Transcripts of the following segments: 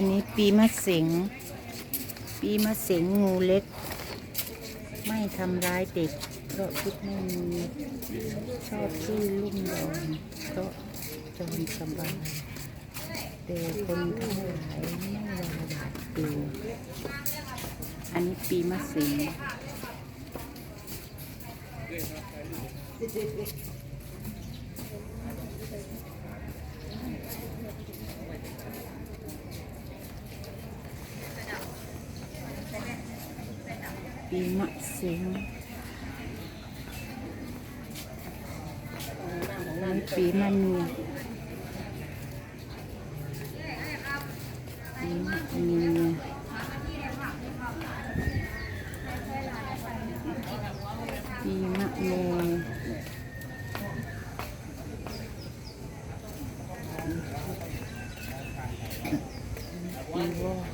อันนี้ปีมะเสงปีมะเสงงูเล็ก ไม่ทำร้ายเด็ก เพราะพิษไม่มีชอบที่ลุ่มดอนเพราะ จรสบายแต่คนทั้งหลายไม่วาบาดกลัวอันนี้ปีมะเสงปีมะเสงปีมะเมียปีมะเมีย ปีมะเมยปีวอก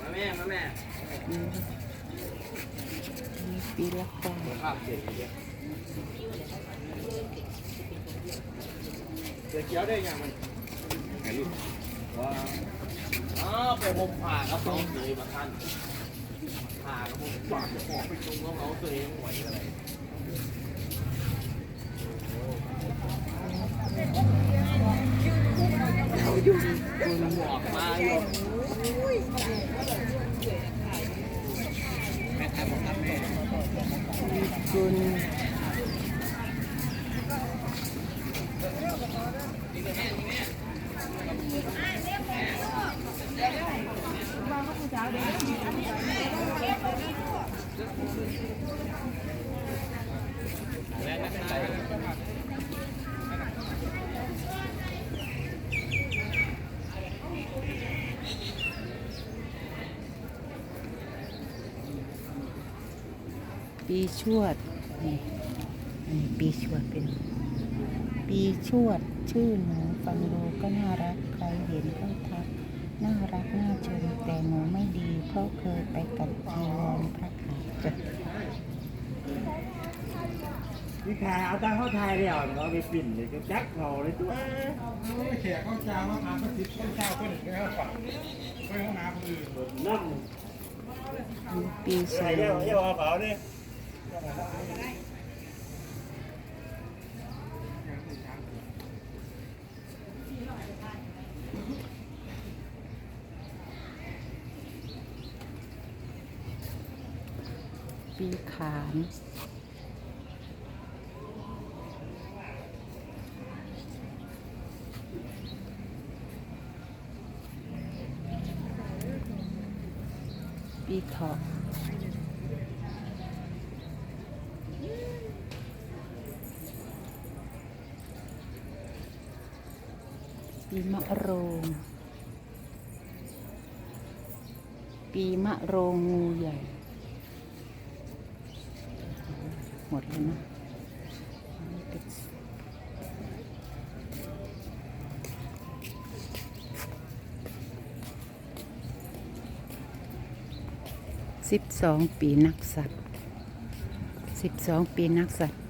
มาแม่มาแม่มีปีละกาภาพเด็กเยอะเสือเขียวได้ยังมันถ่ายรูปว้า วอ้าวไปผมผ่าครับน้องเลยมาท่านผ่าครับผมฝากขอไปตรงน้องๆตัวเองไหวอะไรคุณหมอกมาอยู่คุณ ปีชวดนี่อันนี้ปีชวดเป็น ปีชวดชื่อหนูฟังดูก็น่ารัก ใครเห็นก็ทัก น่ารัก น่าชมแต่หนูไม่ ดีเพราะเคยไปกับจีวรพระขาจ้ะนี่ขายเอาตังเข้าไทยเลยเหรอเราไปปิ่นเลยก็จักเขาเลยตัวไม่แขกเขาจาว่าทานก็ติดต้นเจ้าก็หนึ่งแก้วฝังไปห้องน้ำคือน้ปีชำใส่วเยี่ยวเยี่ยวกระเป๋าดิ ปีขานปีเถาะปีมะโรง ปีมะโรงงูใหญ่ ห มดเลยนะสิบสองปีนักสัตว์สิบสองปีนักสัตว์